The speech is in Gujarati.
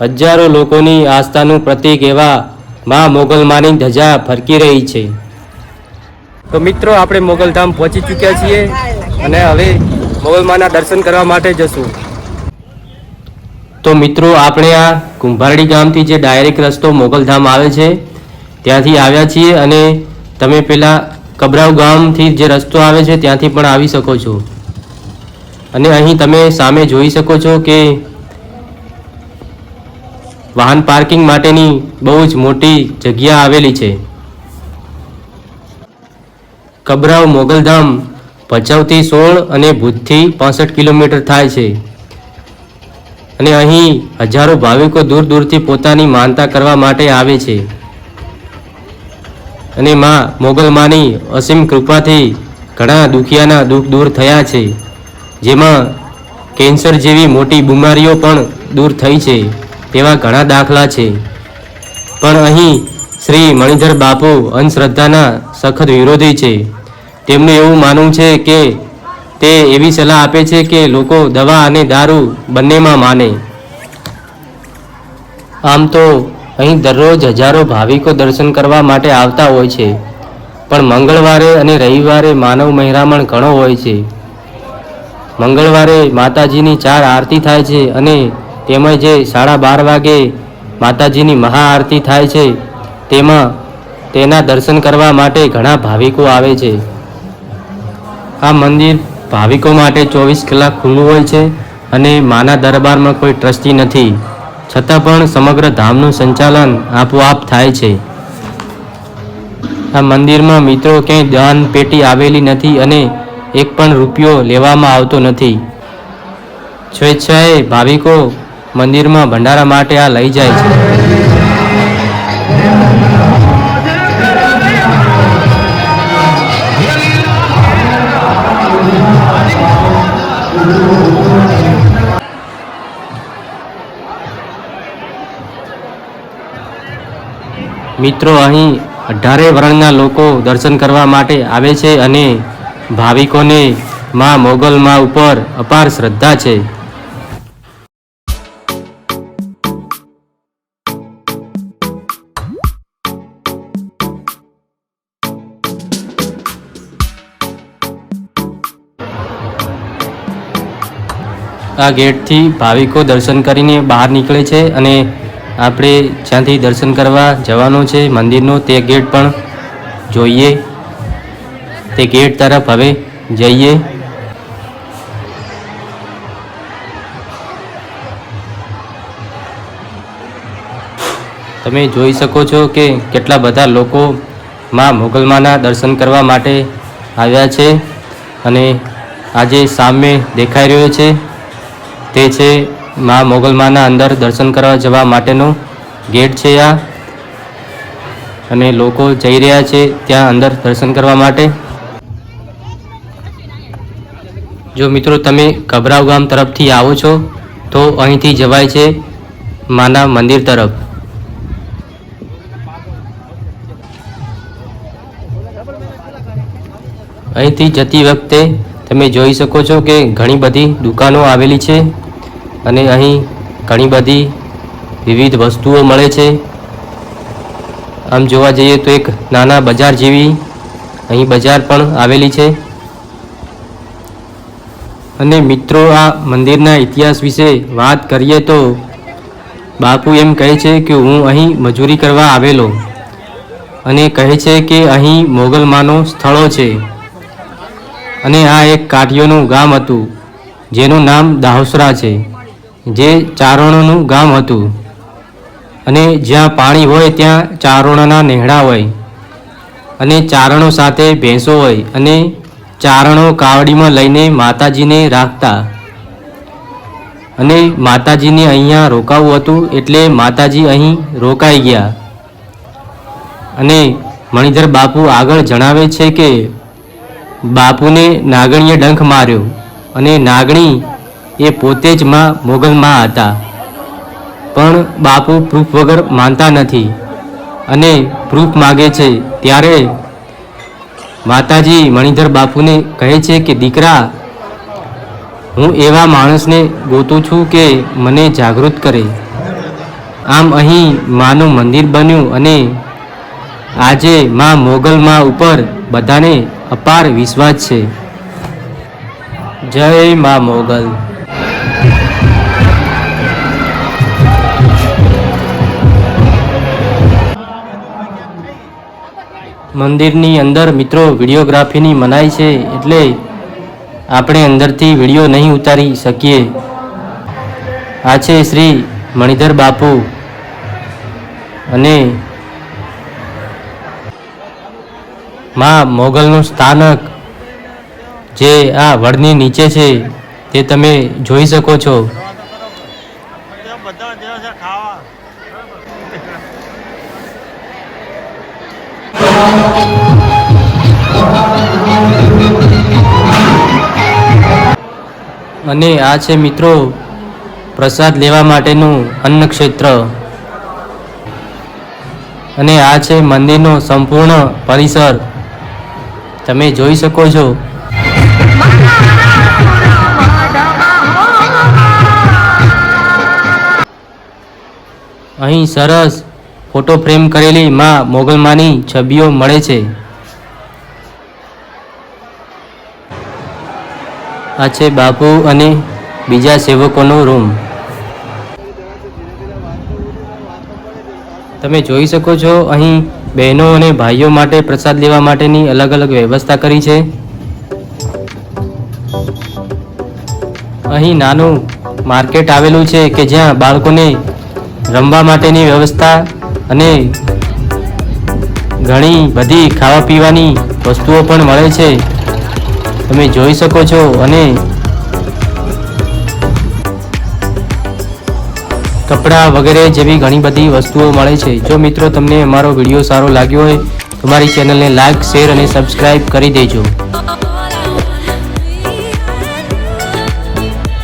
હજારો લોકોની આસ્થાનું પ્રતીક એવા મા મોગલમાની ધજા ફરકી રહી છે. તો મિત્રો આપણે મોગલધામ પહોંચી ચૂક્યા છીએ અને હવે મોગલમાના દર્શન કરવા માટે જશું. તો મિત્રો આપણે આ કુંભારડી ગામથી જે ડાયરેક્ટ રસ્તો મોગલધામ આવે છે ત્યાંથી આવ્યા છીએ અને તમે પેલા કબરાવ ગામથી જે રસ્તો આવે છે ત્યાંથી પણ આવી શકો છો. અને અહીં તમે સામે જોઈ શકો છો કે વાહન પાર્કિંગ માટેની બહુ જ મોટી જગ્યા આવેલી છે. કબરાવ મોગલધામ ભચાઉથી સોળ અને ભુજથી પાસઠ કિલોમીટર થાય છે. અને અહીં હજારો ભાવિકો દૂર દૂરથી પોતાની માનતા કરવા માટે આવે છે. અને માં મોગલમાની અસીમ કૃપાથી ઘણા દુખિયાના દુઃખ દૂર થયા છે. જેમાં કેન્સર જેવી મોટી બીમારીઓ પણ દૂર થઈ છે. તેવા ઘણા દાખલા છે. પણ અહીં શ્રી મણિધર બાપુ અંધશ્રદ્ધાના સખત વિરોધી છે. તેમનું એવું માનવું છે કે તે એવી સલાહ આપે છે કે લોકો દવા અને દારૂ બંનેમાં માને. આમ તો અહીં દરરોજ હજારો ભાવિકો દર્શન કરવા માટે આવતા હોય છે. પણ મંગળવારે અને રવિવારે માનવ મહેરામણ ઘણો હોય છે. મંગળવારે માતાજીની ચાર આરતી થાય છે અને તેમજ જે સાડા બાર વાગે માતાજીની મહાઆરતી થાય છે, તેમાં તેના દર્શન કરવા માટે ઘણા ભાવિકો આવે છે. આ મંદિર ભાવિકો માટે ચોવીસ કલાક ખુલ્લું હોય છે અને માના દરબારમાં કોઈ ટ્રસ્ટી નથી. છતાં પણ સમગ્ર ધામનું સંચાલન આપોઆપ થાય છે. આ મંદિરમાં મિત્રો ક્યાંય દાન પેટી આવેલી નથી અને એક પણ રૂપિયો લેવામાં આવતો નથી. સ્વેચ્છાએ ભાવિકો મંદિરમાં ભંડારા માટે આ લઈ જાય છે. મિત્રો, અહીં અઢારે વર્ણના લોકો દર્શન કરવા માટે આવે છે અને ભાવિકોને માં મોગલ માં ઉપર અપાર શ્રદ્ધા છે. આ ગેટથી ભાવિકો દર્શન કરીને બહાર નીકળે છે અને આપણે જ્યાંથી દર્શન કરવા જવાનું છે મંદિરનો તે ગેટ પણ જોઈએ. તે ગેટ તરફ હવે જઈએ. તમે જોઈ શકો છો કે કેટલા બધા લોકો માં મોગલમાના દર્શન કરવા માટે આવ્યા છે અને આજે સામે દેખાઈ રહ્યો છે. તે છે મા મોગલમાના અંદર દર્શન કરવા જવા માટેનો ગેટ છે આ. અને લોકો જઈ રહ્યા છે ત્યાં અંદર દર્શન કરવા માટે. જો મિત્રો તમે કબરાવ ગામ તરફથી આવો છો, તો અહીંથી જવાય છે માના મંદિર તરફ. અહીંથી જતી વખતે તમે જોઈ શકો છો કે ઘણી બધી દુકાનો આવેલી છે. અને અહીં ઘણી બધી વિવિધ વસ્તુઓ મળે છે. આમ જોવા જઈએ તો એક નાના બજાર જેવી અહીં બજાર પણ આવેલી છે. અને મિત્રો, આ મંદિરના ઇતિહાસ વિશે વાત કરીએ તો બાપુ એમ કહે છે કે હું અહીં મજૂરી કરવા આવેલો અને કહે છે કે અહીં મોગલમાનો સ્થળો છે. અને આ એક કાઠિયોનું ગામ હતું, જેનું નામ દાહોસરા છે. જે ચારણોનું ગામ હતું. અને જ્યાં પાણી હોય ત્યાં ચારણોના નેહડા હોય. અને ચારણો સાથે ભેંસો હોય અને ચારણો કાવડીમાં લઈને માતાજીને રાખતા. અને માતાજીને અહીંયા રોકાવું હતું એટલે માતાજી અહીં રોકાઈ ગયા. અને મણિધર બાપુ આગળ જણાવે છે કે, બાપુને નાગણીએ ડંખ માર્યો અને નાગણી એ પોતે જ માં મોગલમાં હતા. પણ બાપુ પ્રૂફ વગર માનતા નથી. અને પ્રૂફ માગે છે ત્યારે માતાજી મણિધર બાપુને કહે છે કે, દીકરા, હું એવા માણસને ગોતું છું કે મને જાગૃત કરે. આમ અહીં માનું મંદિર બન્યું અને આજે માં મોગલમાં ઉપર બધાને અપાર વિશ્વાસ છે. જય માં મોગલ. મંદિરની અંદર મિત્રો વિડીયોગ્રાફીની મનાઈ છે એટલે આપણે અંદરથી વીડિયો નહીં ઉતારી શકીએ. આ છે શ્રી મણિધર બાપુ અને માં મોગલનું સ્થાનક જે આ વડની નીચે છે તે તમે જોઈ શકો છો ત્યાં બધા જેવા છે ખાવા અને આ છે મિત્રો પ્રસાદ લેવા માટેનું અન્નક્ષેત્ર. અને આ છે મંદિરનો સંપૂર્ણ પરિસર. તમે જોઈ શકો છો. અહીં સરસ ફોટો ફ્રેમ કરેલી માં મોગલમાની છબીઓ મળે છે. આ છે બાપુ અને બીજા સેવકોનો રૂમ. તમે જોઈ શકો છો, અહીં બહેનો અને ભાઈઓ માટે પ્રસાદ લેવા માટેની અલગ અલગ વ્યવસ્થા કરી છે. અહીં નાનું માર્કેટ આવેલું છે કે જ્યાં બાળકોને રમવા માટેની વ્યવસ્થા અને ઘણી બધી ખાવા પીવાની વસ્તુઓ પણ મળે છે. તમે જોઈ શકો છો અને કપડાં વગેરે જેવી ઘણી બધી વસ્તુઓ મળે છે. જો મિત્રો તમને અમારો વીડિયો સારો લાગ્યો હોય, તો મારી ચેનલને લાઈક, શેર અને સબસ્ક્રાઈબ કરી દેજો.